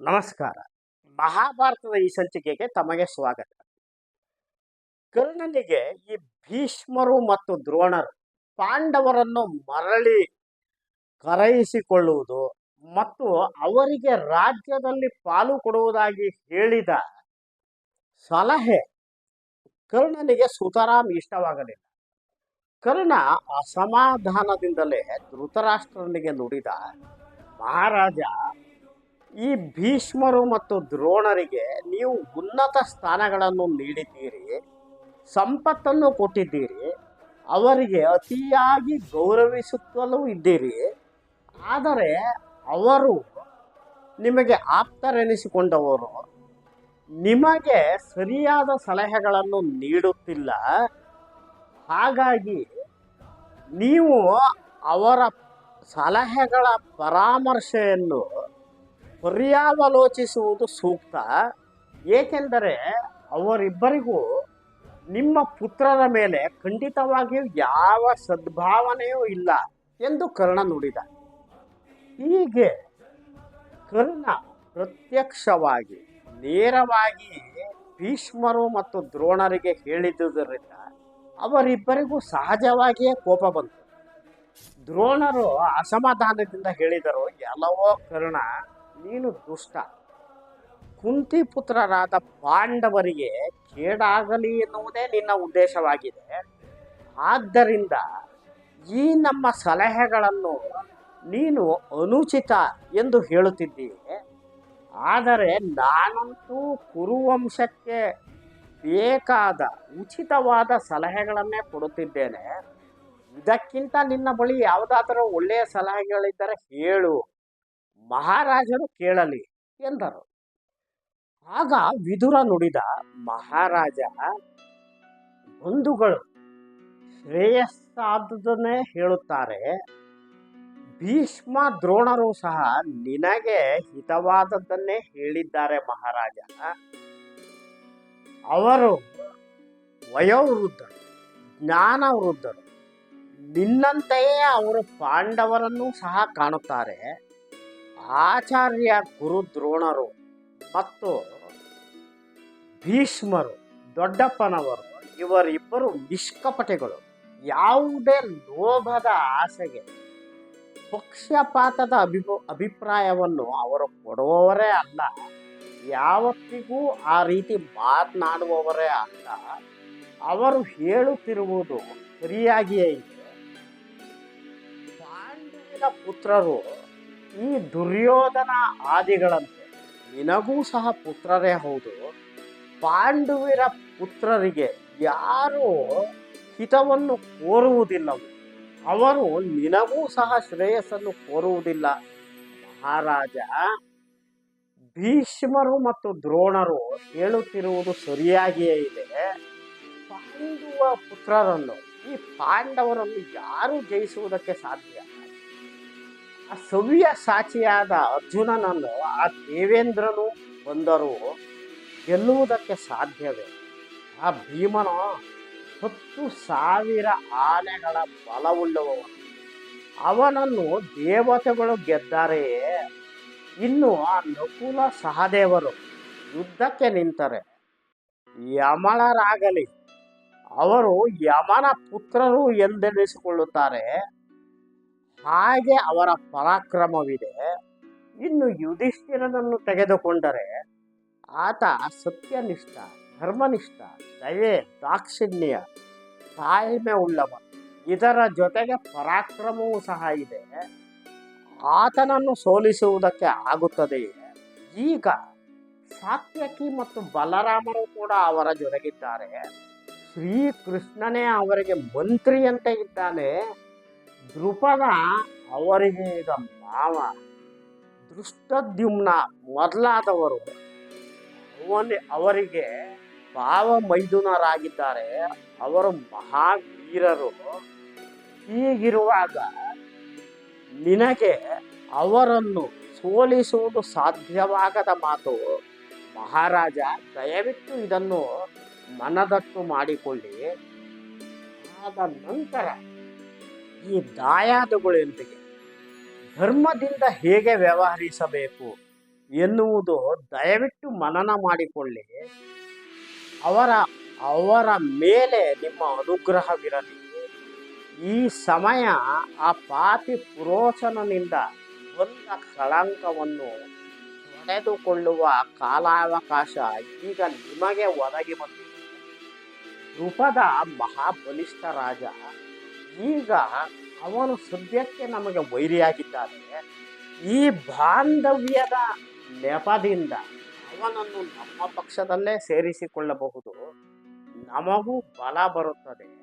ನಮಸ್ಕಾರ. ಮಹಾಭಾರತದ ಈ ಸಂಚಿಕೆಗೆ ತಮಗೆ ಸ್ವಾಗತ. ಕರ್ಣನಿಗೆ ಈ ಭೀಷ್ಮರು ಮತ್ತು ದ್ರೋಣರು ಪಾಂಡವರನ್ನು ಮರಳಿ ಕರೆಯಿಸಿಕೊಳ್ಳುವುದು ಮತ್ತು ಅವರಿಗೆ ರಾಜ್ಯದಲ್ಲಿ ಪಾಲು ಕೊಡುವುದಾಗಿ ಹೇಳಿದ ಸಲಹೆ ಕರ್ಣನಿಗೆ ಸುತರಾಮ್ ಇಷ್ಟವಾಗಲಿಲ್ಲ. ಕರ್ಣ ಅಸಮಾಧಾನದಿಂದಲೇ ಧೃತರಾಷ್ಟ್ರನಿಗೆ ನುಡಿದ, ಮಹಾರಾಜ ಈ ಭೀಷ್ಮರು ಮತ್ತು ದ್ರೋಣರಿಗೆ ನೀವು ಉನ್ನತ ಸ್ಥಾನಗಳನ್ನು ನೀಡಿದ್ದೀರಿ, ಸಂಪತ್ತನ್ನು ಕೊಟ್ಟಿದ್ದೀರಿ, ಅವರಿಗೆ ಅತಿಯಾಗಿ ಗೌರವಿಸುತ್ತಲೂ ಇದ್ದೀರಿ. ಆದರೆ ಅವರು ನಿಮಗೆ ಆಪ್ತರೆನಿಸಿಕೊಂಡವರು, ನಿಮಗೆ ಸರಿಯಾದ ಸಲಹೆಗಳನ್ನು ನೀಡುತ್ತಿಲ್ಲ. ಹಾಗಾಗಿ ನೀವು ಅವರ ಸಲಹೆಗಳ ಪರಾಮರ್ಶೆಯನ್ನು ಪರ್ಯಾವಲೋಚಿಸುವುದು ಸೂಕ್ತ. ಏಕೆಂದರೆ ಅವರಿಬ್ಬರಿಗೂ ನಿಮ್ಮ ಪುತ್ರರ ಮೇಲೆ ಖಂಡಿತವಾಗಿಯೂ ಯಾವ ಸದ್ಭಾವನೆಯೂ ಇಲ್ಲ ಎಂದು ಕರ್ಣ ನುಡಿದ. ಹೀಗೆ ಕರ್ಣ ಪ್ರತ್ಯಕ್ಷವಾಗಿ, ನೇರವಾಗಿ ಭೀಷ್ಮರು ಮತ್ತು ದ್ರೋಣರಿಗೆ ಹೇಳಿದುದರಿಂದ ಅವರಿಬ್ಬರಿಗೂ ಸಹಜವಾಗಿಯೇ ಕೋಪ ಬಂತು. ದ್ರೋಣರು ಅಸಮಾಧಾನದಿಂದ ಹೇಳಿದರು, ಎಲ್ಲವೋ ಕರ್ಣ ನೀನು ದುಷ್ಟ. ಕುಂತಿ ಪುತ್ರರಾದ ಪಾಂಡವರಿಗೆ ಕೇಡಾಗಲಿ ಎನ್ನುವುದೇ ನಿನ್ನ ಉದ್ದೇಶವಾಗಿದೆ. ಆದ್ದರಿಂದ ಈ ನಮ್ಮ ಸಲಹೆಗಳನ್ನು ನೀನು ಅನುಚಿತ ಎಂದು ಹೇಳುತ್ತಿದ್ದೀನಿ ಆದರೆ ನಾನಂತೂ ಕುರುವಂಶಕ್ಕೆ ಬೇಕಾದ ಉಚಿತವಾದ ಸಲಹೆಗಳನ್ನೇ ಕೊಡುತ್ತಿದ್ದೇನೆ. ಇದಕ್ಕಿಂತ ನಿನ್ನ ಬಳಿ ಯಾವುದಾದರೂ ಒಳ್ಳೆಯ ಸಲಹೆಗಳಿದ್ದರೆ ಹೇಳು. ಮಹಾರಾಜರು ಕೇಳಲಿ ಎಂದರು. ಆಗ ವಿದುರ ನುಡಿದ ಮಹಾರಾಜ, ಬಂಧುಗಳು ಶ್ರೇಯಸ್ಸಾದುದನ್ನೇ ಹೇಳುತ್ತಾರೆ. ಭೀಷ್ಮ ದ್ರೋಣರು ಸಹ ನಿನಗೆ ಹಿತವಾದದ್ದನ್ನೇ ಹೇಳಿದ್ದಾರೆ ಮಹಾರಾಜ. ಅವರು ವಯೋವೃದ್ಧರು, ಜ್ಞಾನವೃದ್ಧರು, ನಿನ್ನಂತೆಯೇ ಅವರು ಪಾಂಡವರನ್ನು ಸಹ ಕಾಣುತ್ತಾರೆ. ಆಚಾರ್ಯ ಗುರು ದ್ರೋಣರು ಮತ್ತು ಭೀಷ್ಮರು, ದೊಡ್ಡಪ್ಪನವರು, ಇವರಿಬ್ಬರು ನಿಷ್ಕಪಟೆಗಳು. ಯಾವುದೇ ಲೋಭದ ಆಸೆಗೆ ಪಕ್ಷಪಾತದ ಅಭಿಪ ಅಭಿಪ್ರಾಯವನ್ನು ಅವರು ಕೊಡುವವರೇ ಅಲ್ಲ. ಯಾವತ್ತಿಗೂ ಆ ರೀತಿ ಮಾತನಾಡುವವರೇ ಅಲ್ಲ. ಅವರು ಹೇಳುತ್ತಿರುವುದು ಸರಿಯಾಗಿಯೇ ಇದೆ. ಪಾಂಡವಿನ ಪುತ್ರರು ಈ ದುರ್ಯೋಧನ ಆದಿಗಳಂತೆ ನಿನಗೂ ಸಹ ಪುತ್ರರೇ ಹೌದು. ಪಾಂಡುವಿರ ಪುತ್ರರಿಗೆ ಯಾರು ಹಿತವನ್ನು ಕೋರುವುದಿಲ್ಲವು. ಅವರು ನಿನಗೂ ಸಹ ಶ್ರೇಯಸ್ಸನ್ನು ಕೋರುವುದಿಲ್ಲ. ಮಹಾರಾಜ, ಭೀಷ್ಮರು ಮತ್ತು ದ್ರೋಣರು ಹೇಳುತ್ತಿರುವುದು ಸರಿಯಾಗಿಯೇ ಇದೆ. ಪಾಂಡುವ ಪುತ್ರರನ್ನು, ಈ ಪಾಂಡವರನ್ನು ಯಾರು ಜಯಿಸುವುದಕ್ಕೆ ಸಾಧ್ಯ? ಆ ಸವಿಯ ಸಾಚಿಯಾದ ಅರ್ಜುನನನ್ನು ಆ ದೇವೇಂದ್ರನು ಬಂದರೂ. ಗೆಲ್ಲುವುದಕ್ಕೆ ಸಾಧ್ಯವೇ? ಆ ಭೀಮನು ಹತ್ತು ಸಾವಿರ ಆನೆಗಳ ಬಲವುಳ್ಳವನು. ಅವನನ್ನು ದೇವತೆಗಳು ಗೆದ್ದಾರೆಯೇ ಇನ್ನು ಆ ನಕುಲ ಸಹದೇವರು ಯುದ್ಧಕ್ಕೆ ನಿಂತರೆ. ಯಮಳರಾಗಲಿ ಅವರು ಯಮನ ಪುತ್ರರು ಎಂದೆನಿಸಿಕೊಳ್ಳುತ್ತಾರೆ. ಹಾಗೆ ಅವರ ಪರಾಕ್ರಮವಿದೆ. ಇನ್ನು ಯುಧಿಷ್ಠಿರನನ್ನು ತೆಗೆದುಕೊಂಡರೆ ಆತ ಸತ್ಯನಿಷ್ಠ, ಧರ್ಮನಿಷ್ಠ, ದಯೆ, ದಾಕ್ಷಿಣ್ಯ, ತಾಳ್ಮೆ ಉಳ್ಳವ ಇದರ ಜೊತೆಗೆ ಪರಾಕ್ರಮವೂ ಸಹ ಇದೆ. ಆತನನ್ನು ಸೋಲಿಸುವುದಕ್ಕೆ ಆಗುತ್ತದೆಯೇ? ಈಗ ಸಾತ್ವಕಿ ಮತ್ತು ಬಲರಾಮರು ಕೂಡ ಅವರ ಜೊತೆಗಿದ್ದಾರೆ. ಶ್ರೀಕೃಷ್ಣನೇ ಅವರಿಗೆ ಮಂತ್ರಿಯಂತೆ ಇದ್ದಾನೆ. ದೃಪದ ಅವರಿಗೆ ಇದ ಮಾವ ದೃಷ್ಟದ್ಯುಮ್ನ ಮೊದಲಾದವರು ಅವನೇ ಅವರಿಗೆ ಭಾವ ಮೈದುನರಾಗಿದ್ದಾರೆ ಅವರು ಮಹಾವೀರರು. ಹೀಗಿರುವಾಗ ನಿನಗೆ ಅವರನ್ನು ಸೋಲಿಸುವುದು ಸಾಧ್ಯವಾಗದ ಮಾತು. ಮಹಾರಾಜ, ದಯವಿಟ್ಟು ಇದನ್ನು ಮನದಟ್ಟು ಮಾಡಿಕೊಳ್ಳಿ. ಆದ ನಂತರ ಈ ದಾಯಾದಗಳೊಂದಿಗೆ ಧರ್ಮದಿಂದ ಹೇಗೆ ವ್ಯವಹರಿಸಬೇಕು ಎನ್ನುವುದು ದಯವಿಟ್ಟು ಮನನ ಮಾಡಿಕೊಳ್ಳಿ. ಅವರ ಅವರ ಮೇಲೆ ನಿಮ್ಮ ಅನುಗ್ರಹವಿರಲಿ. ಈ ಸಮಯ ಆ ಪಾಪಿ ಪುರೋಚನನಿಂದ ಬಂದ ಕಳಂಕವನ್ನು ತೊಡೆದುಕೊಳ್ಳುವ ಕಾಲಾವಕಾಶ ಈಗ ನಿಮಗೆ ಒದಗಿ ಬಂದಿದೆ. ದ್ರುಪದ ಮಹಾಬಲಿಷ್ಠ ರಾಜ ಈಗ ಅವನು ಸದ್ಯಕ್ಕೆ ನಮಗೆ ವೈರಿಯಾಗಿದ್ದಾನೆ. ಈ ಬಾಂಧವ್ಯದ ನೆಪದಿಂದ ಅವನನ್ನು ನಮ್ಮ ಪಕ್ಷದಲ್ಲೇ ಸೇರಿಸಿಕೊಳ್ಳಬಹುದು. ನಮಗೂ ಬಲ ಬರುತ್ತದೆ.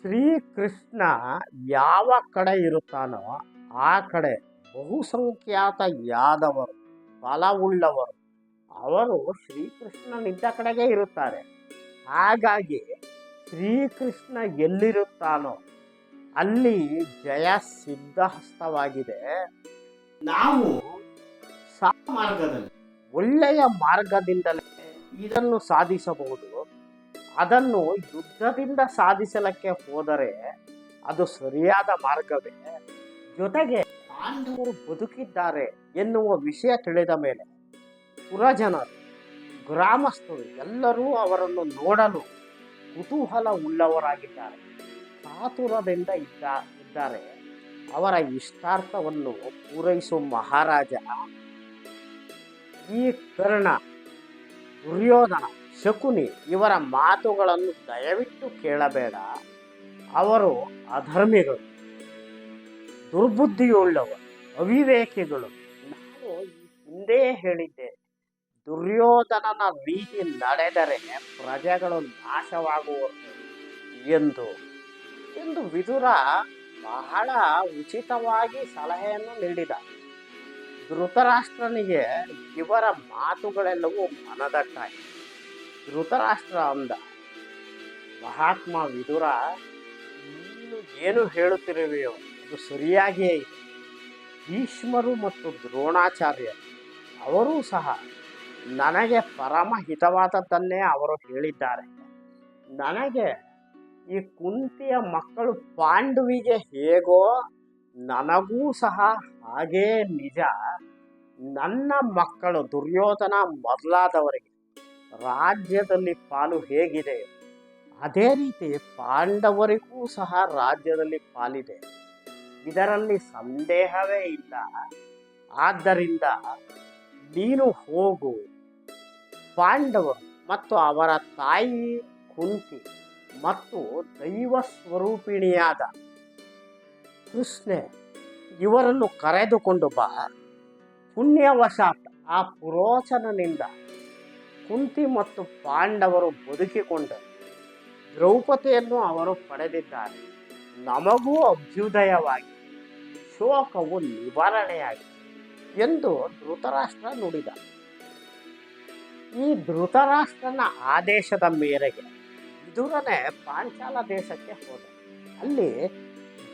ಶ್ರೀಕೃಷ್ಣ ಯಾವ ಕಡೆ ಇರುತ್ತಾನೋ ಆ ಕಡೆ ಬಹುಸಂಖ್ಯಾತ ಯಾದವರು, ಬಲವುಳ್ಳವರು, ಅವರು ಶ್ರೀಕೃಷ್ಣನಿದ್ದ ಕಡೆಗೆ ಇರುತ್ತಾರೆ. ಹಾಗಾಗಿ ಶ್ರೀಕೃಷ್ಣ ಎಲ್ಲಿರುತ್ತಾನೋ ಅಲ್ಲಿ ಜಯ ಸಿದ್ಧಹಸ್ತವಾಗಿದೆ. ನಾವು ಮಾರ್ಗದಲ್ಲಿ ಒಳ್ಳೆಯ ಮಾರ್ಗದಿಂದಲೇ ಇದನ್ನು ಸಾಧಿಸಬಹುದು. ಅದನ್ನು ಯುದ್ಧದಿಂದ ಸಾಧಿಸಲಕ್ಕೆ ಹೋದರೆ ಅದು ಸರಿಯಾದ ಮಾರ್ಗವೇ. ಜೊತೆಗೆ ಪಾಂಡವರು ಬದುಕಿದ್ದಾರೆ ಎನ್ನುವ ವಿಷಯ ತಿಳಿದ ಮೇಲೆ ಪುರಜನರು ಗ್ರಾಮಸ್ಥರು ಎಲ್ಲರೂ ಅವರನ್ನು ನೋಡಲು ಕುತೂಹಲ ಉಳ್ಳವರಾಗಿದ್ದಾರೆ ಕಾತುರದಿಂದ ಇದ್ದ, ಇದ್ದಾರೆ. ಅವರ ಇಷ್ಟಾರ್ಥವನ್ನು ಪೂರೈಸುವ ಮಹಾರಾಜ. ಈ ಕರ್ಣ, ದುರ್ಯೋಧನ, ಶಕುನಿ ಇವರ ಮಾತುಗಳನ್ನು ದಯವಿಟ್ಟು ಕೇಳಬೇಡ. ಅವರು ಅಧರ್ಮಿಗಳು, ದುರ್ಬುದ್ಧಿಯುಳ್ಳವರು, ಅವಿವೇಕಿಗಳು. ನಾನು ಹಿಂದೆ ಹೇಳಿದ್ದೆ. ದುರ್ಯೋಧನನ ರೀತಿ ನಡೆದರೆ ಪ್ರಜೆಗಳು ನಾಶವಾಗುವರು ಎಂದು. ಎಂದು ವಿದುರ ಬಹಳ ಉಚಿತವಾಗಿ ಸಲಹೆಯನ್ನು ನೀಡಿದ ಧೃತರಾಷ್ಟ್ರನಿಗೆ ಇವರ ಮಾತುಗಳೆಲ್ಲವೂ ಮನದಟ್ಟಾಯಿತು ಧೃತರಾಷ್ಟ್ರ ಅಂದ, ಮಹಾತ್ಮ ವಿದುರ, ನೀನು ಏನು ಹೇಳುತ್ತಿರುವೆಯೋ ಅದು ಸರಿಯಾಗಿಯೇ ಇದೆ. ಭೀಷ್ಮರು ಮತ್ತು ದ್ರೋಣಾಚಾರ್ಯರು, ಅವರೂ ಸಹ ನನಗೆ ಪರಮ ಹಿತವಾದದ್ದನ್ನೇ ಅವರು ಹೇಳಿದ್ದಾರೆ. ನನಗೆ ಈ ಕುಂತಿಯ ಮಕ್ಕಳು ಪಾಂಡುವಿಗೆ ಹೇಗೋ ನನಗೂ ಸಹ ಹಾಗೇ ನಿಜ. ನನ್ನ ಮಕ್ಕಳು ದುರ್ಯೋಧನ ಮೊದಲಾದವರಿಗೆ ರಾಜ್ಯದಲ್ಲಿ ಪಾಲು ಹೇಗಿದೆ. ಅದೇ ರೀತಿ ಪಾಂಡವರಿಗೂ ಸಹ ರಾಜ್ಯದಲ್ಲಿ ಪಾಲಿದೆ. ಇದರಲ್ಲಿ ಸಂದೇಹವೇ ಇಲ್ಲ. ಆದ್ದರಿಂದ ನೀನು ಹೋಗು. ಪಾಂಡವರು ಮತ್ತು ಅವರ ತಾಯಿ ಕುಂತಿ ಮತ್ತು ದೈವ ಸ್ವರೂಪಿಣಿಯಾದ ಕೃಷ್ಣೆ ಇವರನ್ನು ಕರೆದುಕೊಂಡು ಬಾ. ಪುಣ್ಯವಶಾತ್ ಆ ಪುರೋಚನನಿಂದ ಕುಂತಿ ಮತ್ತು ಪಾಂಡವರು ಬದುಕಿಕೊಂಡರು ದ್ರೌಪದಿಯನ್ನು ಅವರು ಪಡೆದಿದ್ದಾರೆ. ನಮಗೂ ಅಭ್ಯುದಯವಾಗಿ ಶೋಕವು ನಿವಾರಣೆಯಾಗಿದೆ ಎಂದು ಧೃತರಾಷ್ಟ್ರ ನುಡಿದ. ಈ ಧೃತರಾಷ್ಟ್ರನ ಆದೇಶದ ಮೇರೆಗೆ ವಿದುರನೇ ಪಾಂಚಾಲ ದೇಶಕ್ಕೆ ಹೋದ. ಅಲ್ಲಿ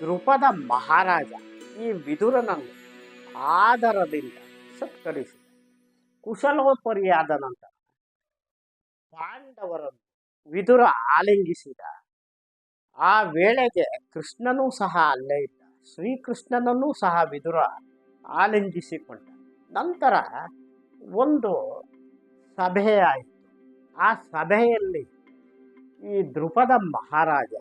ದೃಪದ ಮಹಾರಾಜ ಈ ವಿದುರನನ್ನು ಆದರದಿಂದ ಸತ್ಕರಿಸಿದ. ಕುಶಲೋಪರಿಯಾದ ನಂತರ ಪಾಂಡವರನ್ನು ವಿದುರ ಆಲಿಂಗಿಸಿದ. ಆ ವೇಳೆಗೆ ಕೃಷ್ಣನೂ ಸಹ ಅಲ್ಲೇ ಇದ್ದ. ಶ್ರೀಕೃಷ್ಣನನ್ನೂ ಸಹ ವಿದುರ ಆಲಿಂಗಿಸಿಕೊಂಡ. ನಂತರ ಒಂದು ಸಭೆ ಆಯಿತು ಆ ಸಭೆಯಲ್ಲಿ ಈ ದೃಪದ ಮಹಾರಾಜ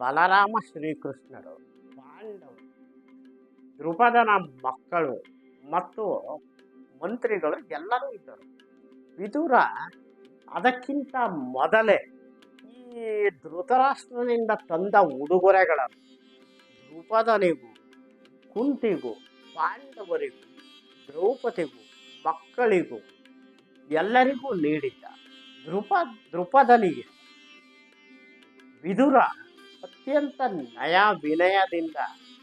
ಬಲರಾಮ ಶ್ರೀಕೃಷ್ಣರು, ಪಾಂಡವರು ದೃಪದನ ಮಕ್ಕಳು ಮತ್ತು ಮಂತ್ರಿಗಳು ಎಲ್ಲರೂ ಇದ್ದರು. ವಿದುರ, ಅದಕ್ಕಿಂತ ಮೊದಲೇ ಈ ಧೃತರಾಷ್ಟ್ರನಿಂದ ತಂದ ಉಡುಗೊರೆಗಳನ್ನು ದೃಪದನಿಗೂ ಕುಂತಿಗೂ, ಪಾಂಡವರಿಗೂ, ದ್ರೌಪದಿಗೂ, ಮಕ್ಕಳಿಗೂ ಎಲ್ಲರಿಗೂ ನೀಡಿದ್ದ ದೃಪ ದೃಪದನಿಗೆ ವಿದುರ, ಅತ್ಯಂತ ನಯ ವಿನಯದಿಂದ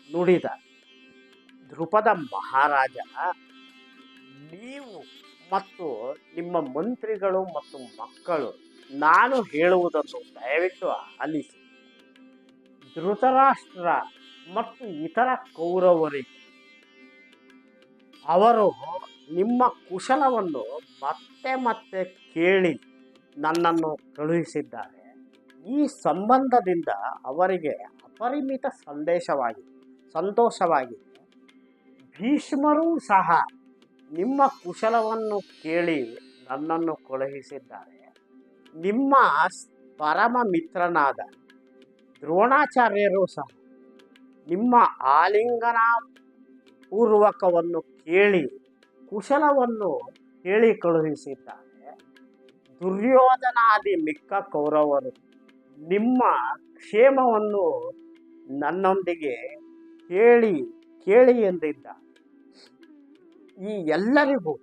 ನುಡಿದ ದೃಪದ ಮಹಾರಾಜ, ನೀವು ಮತ್ತು ನಿಮ್ಮ ಮಂತ್ರಿಗಳು ಮತ್ತು ಮಕ್ಕಳು, ನಾನು ಹೇಳುವುದನ್ನು ದಯವಿಟ್ಟು ಆಲಿಸಿ. ಧೃತರಾಷ್ಟ್ರ ಮತ್ತು ಇತರ ಕೌರವರಿಗೆ ಅವರು ನಿಮ್ಮ ಕುಶಲವನ್ನು ಮತ್ತೆ ಮತ್ತೆ ಕೇಳಿ ನನ್ನನ್ನು ಕಳುಹಿಸಿದ್ದಾರೆ. ಈ ಸಂಬಂಧದಿಂದ ಅವರಿಗೆ ಅಪರಿಮಿತ ಸಂದೇಶವಾಗಿದೆ, ಸಂತೋಷವಾಗಿದೆ. ಭೀಷ್ಮರೂ ಸಹ ನಿಮ್ಮ ಕುಶಲವನ್ನು ಕೇಳಿ ನನ್ನನ್ನು ಕಳುಹಿಸಿದ್ದಾರೆ. ನಿಮ್ಮ ಪರಮ ಮಿತ್ರನಾದ ದ್ರೋಣಾಚಾರ್ಯರು ಸಹ ನಿಮ್ಮ ಆಲಿಂಗನ ಪೂರ್ವಕವನ್ನು ಕೇಳಿ ಕುಶಲವನ್ನು ಹೇಳಿ ಕಳುಹಿಸಿದ್ದಾರೆ ದುರ್ಯೋಧನಾದಿ ಮಿಕ್ಕ ಕೌರವರು ನಿಮ್ಮ ಕ್ಷೇಮವನ್ನು ನನ್ನೊಂದಿಗೆ ಹೇಳಿ ಕೇಳಿ ಎಂದಿದ್ದ. ಈ ಎಲ್ಲರಿಗೂ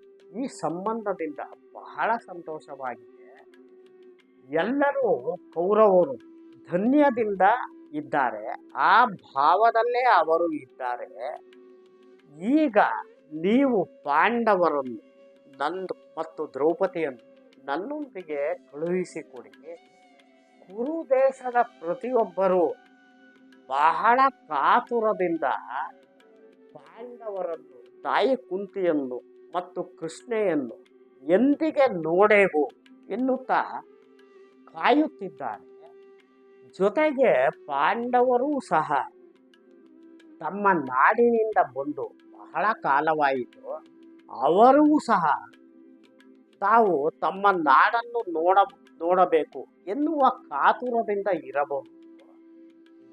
ಈ ಸಂಬಂಧದಿಂದ ಬಹಳ ಸಂತೋಷವಾಗಿದೆ. ಎಲ್ಲರೂ ಕೌರವರು ಧನ್ಯದಿಂದ ಇದ್ದಾರೆ. ಆ ಭಾವದಲ್ಲೇ ಅವರು ಇದ್ದಾರೆ. ಈಗ ನೀವು ಪಾಂಡವರನ್ನು ನಂದು ಮತ್ತು ದ್ರೌಪದಿಯನ್ನು ನನ್ನೊಂದಿಗೆ ಕಳುಹಿಸಿಕೊಡಿ. ಕುರು ದೇಶದ ಪ್ರತಿಯೊಬ್ಬರೂ ಬಹಳ ಕಾತುರದಿಂದ ಪಾಂಡವರನ್ನು ತಾಯಿ ಕುಂತಿಯನ್ನು ಮತ್ತು ಕೃಷ್ಣೆಯನ್ನು ಎಂದಿಗೆ ನೋಡೆವು ಎನ್ನುತ್ತಾ ಕಾಯುತ್ತಿದ್ದಾರೆ. ಜೊತೆಗೆ ಪಾಂಡವರೂ ಸಹ ತಮ್ಮ ನಾಡಿನಿಂದ ಬಂದು ಬಹಳ ಕಾಲವಾಯಿತು. ಅವರೂ ಸಹ ತಾವು ತಮ್ಮ ನಾಡನ್ನು ನೋಡ, ನೋಡಬೇಕು ಎನ್ನುವ ಕಾತುರದಿಂದ ಇರಬಹುದು.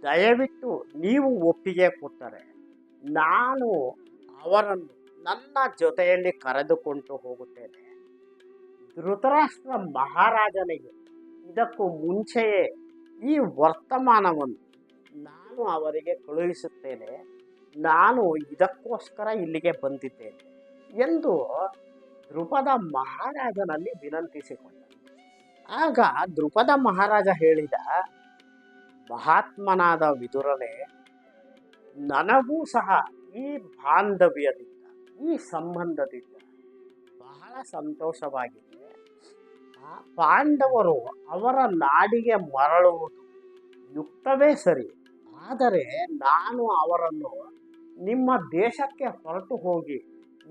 ದಯವಿಟ್ಟು ನೀವು ಒಪ್ಪಿಗೆ ಕೊಟ್ಟರೆ ನಾನು ಅವರನ್ನು ನನ್ನ ಜೊತೆಯಲ್ಲಿ ಕರೆದುಕೊಂಡು ಹೋಗುತ್ತೇನೆ. ಧೃತರಾಷ್ಟ್ರ ಮಹಾರಾಜನಿಗೆ ಇದಕ್ಕೂ ಮುಂಚೆಯೇ ಈ ವರ್ತಮಾನವನ್ನು ನಾನು ಅವರಿಗೆ ಕಳುಹಿಸುತ್ತೇನೆ. ನಾನು ಇದಕ್ಕೋಸ್ಕರ ಇಲ್ಲಿಗೆ ಬಂದಿದ್ದೇನೆ ಎಂದು ದ್ರುಪದ ಮಹಾರಾಜನಲ್ಲಿ ವಿನಂತಿಸಿಕೊಂಡ. ಆಗ ದ್ರುಪದ ಮಹಾರಾಜ ಹೇಳಿದ, ಮಹಾತ್ಮನಾದ ವಿದುರನೇ, ನನಗೂ ಸಹ ಈ ಬಾಂಧವ್ಯದಿಂದ, ಈ ಸಂಬಂಧದಿಂದ ಬಹಳ ಸಂತೋಷವಾಗಿದೆ. ಆ ಪಾಂಡವರು ಅವರ ನಾಡಿಗೆ ಮರಳುವುದು ಯುಕ್ತವೇ ಸರಿ, ಆದರೆ ನಾನು ಅವರನ್ನು ನಿಮ್ಮ ದೇಶಕ್ಕೆ ಹೊರಟು ಹೋಗಿ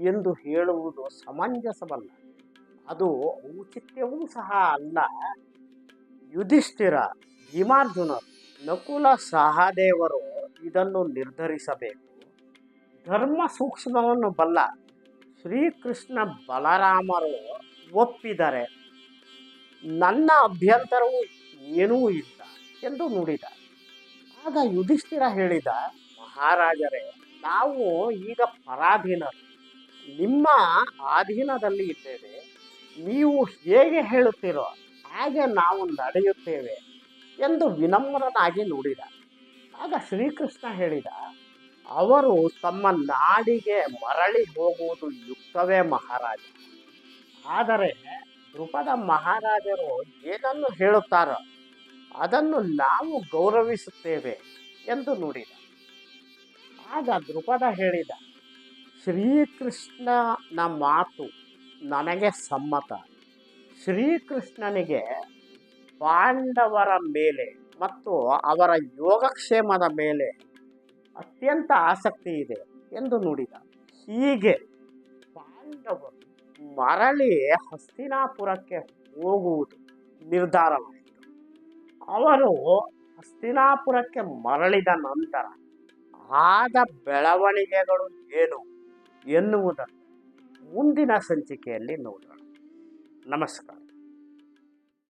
ಎಂದು ಹೇಳುವುದು ಸಮಂಜಸವಲ್ಲ. ಅದು ಔಚಿತ್ಯವೂ ಸಹ ಅಲ್ಲ. ಯುಧಿಷ್ಠಿರ, ಭೀಮಾರ್ಜುನರು, ನಕುಲ ಸಹದೇವರು ಇದನ್ನು ನಿರ್ಧರಿಸಬೇಕು. ಧರ್ಮ ಸೂಕ್ಷ್ಮವನ್ನು ಬಲ್ಲ ಶ್ರೀಕೃಷ್ಣ ಬಲರಾಮರು ಒಪ್ಪಿದರೆ ನನ್ನ ಅಭ್ಯಂತರವೂ ಏನೂ ಇಲ್ಲ ಎಂದು ನುಡಿದ. ಆಗ ಯುಧಿಷ್ಠಿರ ಹೇಳಿದ, ಮಹಾರಾಜರೇ ನಾವು ಈಗ ಪರಾಧೀನ. ನಿಮ್ಮ ಅಧೀನದಲ್ಲಿ ಇದ್ದೇವೆ. ನೀವು ಹೇಗೆ ಹೇಳುತ್ತೀರೋ ಹಾಗೆ ನಾವು ನಡೆಯುತ್ತೇವೆ ಎಂದು ವಿನಮ್ರನಾಗಿ ನುಡಿದ. ಆಗ ಶ್ರೀಕೃಷ್ಣ ಹೇಳಿದ, ಅವರು ತಮ್ಮ ನಾಡಿಗೆ ಮರಳಿ ಹೋಗುವುದು ಯುಕ್ತವೇ ಮಹಾರಾಜ. ಆದರೆ ರೂಪದ ಮಹಾರಾಜರು ಏನನ್ನು ಹೇಳುತ್ತಾರೋ ಅದನ್ನು ನಾವು ಗೌರವಿಸುತ್ತೇವೆ ಎಂದು ನುಡಿದ. ಆಗ ದೃಪದ ಹೇಳಿದ. ಶ್ರೀಕೃಷ್ಣನ ಮಾತು ನನಗೆ ಸಮ್ಮತ. ಶ್ರೀಕೃಷ್ಣನಿಗೆ ಪಾಂಡವರ ಮೇಲೆ ಮತ್ತು ಅವರ ಯೋಗಕ್ಷೇಮದ ಮೇಲೆ ಅತ್ಯಂತ ಆಸಕ್ತಿ ಇದೆ ಎಂದು ನುಡಿದ. ಹೀಗೆ ಪಾಂಡವರು ಮರಳಿ ಹಸ್ತಿನಾಪುರಕ್ಕೆ ಹೋಗುವುದು ನಿರ್ಧಾರವಾಯಿತು. ಅವರು ಹಸ್ತಿನಾಪುರಕ್ಕೆ ಮರಳಿದ ನಂತರ ಆದ ಬೆಳವಣಿಗೆಗಳು ಏನು ಎನ್ನುವುದನ್ನು ಮುಂದಿನ ಸಂಚಿಕೆಯಲ್ಲಿ ನೋಡೋಣ. ನಮಸ್ಕಾರ.